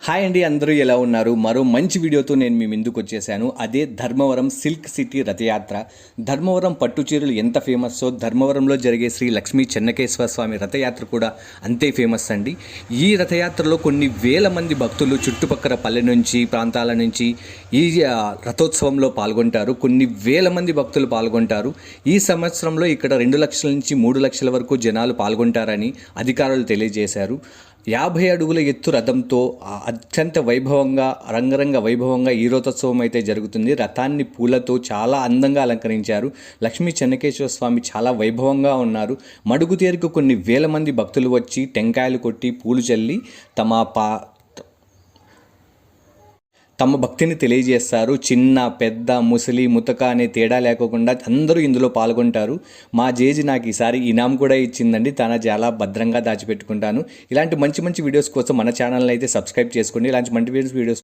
Hi అండి అందరూ ఎలా ఉన్నారు? మరో మంచి వీడియోతో నేను మీ ముందుకు వచ్చేసాను. అదే ధర్మవరం సిల్క్ సిటీ రథయాత్ర. ధర్మవరం పట్టు చీరలు ఎంత ఫేమస్సో ధర్మవరంలో జరిగే శ్రీ లక్ష్మీ చెన్నకేశ్వర స్వామి రథయాత్ర కూడా అంతే ఫేమస్ అండి. ఈ రథయాత్రలో కొన్ని వేల మంది భక్తులు చుట్టుపక్కల పల్లె నుంచి ప్రాంతాల నుంచి ఈ రథోత్సవంలో పాల్గొంటారు. కొన్ని వేల మంది భక్తులు పాల్గొంటారు. ఈ సంవత్సరంలో ఇక్కడ రెండు లక్షల నుంచి మూడు లక్షల వరకు జనాలు పాల్గొంటారని అధికారులు తెలియజేశారు. యాభై అడుగుల ఎత్తు రథంతో అత్యంత వైభవంగా రంగరంగ వైభవంగా ఈ రథోత్సవం అయితే జరుగుతుంది. రథాన్ని పూలతో చాలా అందంగా అలంకరించారు. లక్ష్మీ చెన్నకేశ్వర స్వామి చాలా వైభవంగా ఉన్నారు. మడుగు తేరుకు కొన్ని వేల మంది భక్తులు వచ్చి టెంకాయలు కొట్టి పూలు చల్లి తమ పా తమ భక్తిని తెలియజేస్తారు. చిన్న పెద్ద ముసలి ముతక అనే తేడా లేకోకుండా అందరూ ఇందులో పాల్గొంటారు. మా జేజి నాకు ఈసారి ఇనాం కూడా ఇచ్చిందండి. తన చాలా భద్రంగా దాచిపెట్టుకుంటాను. ఇలాంటి మంచి మంచి వీడియోస్ కోసం మన ఛానల్ని అయితే సబ్స్క్రైబ్ చేసుకోండి. ఇలాంటి మంచి వీడియోస్ వీడియోస్